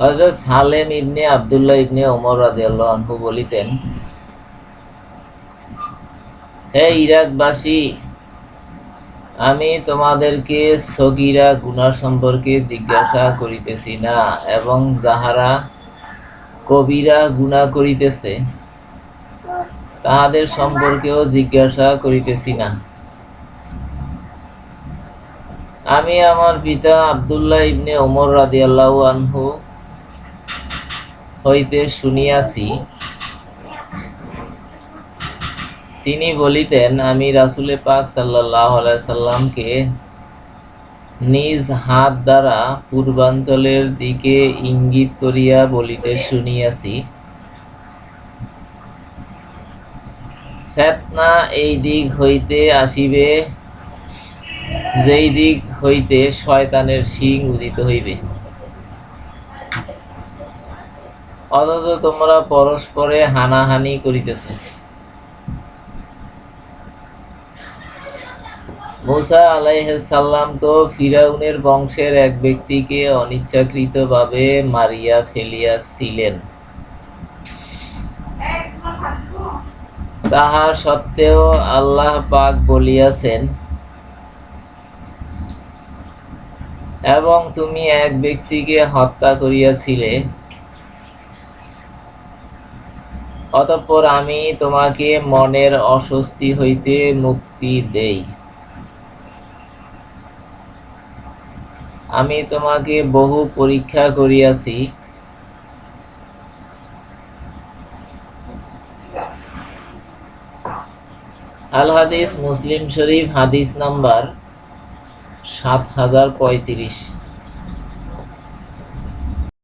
হযরত সালেম ইবনে আব্দুল্লাহ ইবনে ওমর রাদিয়াল্লাহু আনহু বলিতেন, হে ইরাকবাসী, আমি তোমাদেরকে সগীরা গুনাহ সম্পর্কে জিজ্ঞাসা করিতেছি না এবং যাহারা কবিরা গুনাহ করিতেছে, তাহাদের সম্পর্কেও জিজ্ঞাসা করিতেছি না। আমি আমার পিতা আব্দুল্লাহ ইবনে ওমর রাদিয়াল্লাহু আনহু হইতে শুনিয়াছি। তিনি বলিতেন, আমি রাসুলে পাক সাল্লাহ সাল্লামকে নিজ হাত দ্বারা পূর্বাঞ্চলের দিকে ইঙ্গিত করিয়া বলিতে শুনিয়াছি। ফেতনা এই দিক হইতে আসিবে যেই দিক হইতে শয়তানের শিং উদিত হইবে। অথচ তোমরা পরস্পরে হানাহানি করিতেছ। মুসা আলাইসাল্লাম তো ফিরাউনের বংশের এক ব্যক্তিকে অনিচ্ছাকৃতভাবে মারিয়া ফেলিয়াছিলেন। তাহা সত্ত্বেও আল্লাহ পাক বলিয়াছেন এবং তুমি এক ব্যক্তিকে হত্যা করিয়াছিলে। অতঃপর আমি তোমাকে মনের অস্বস্তি হইতে মুক্তি দেই। আমি তোমাকে বহু পরীক্ষা করিয়াছি। আল হাদিস মুসলিম শরীফ হাদিস নাম্বার সাত হাজার পঁয়ত্রিশ।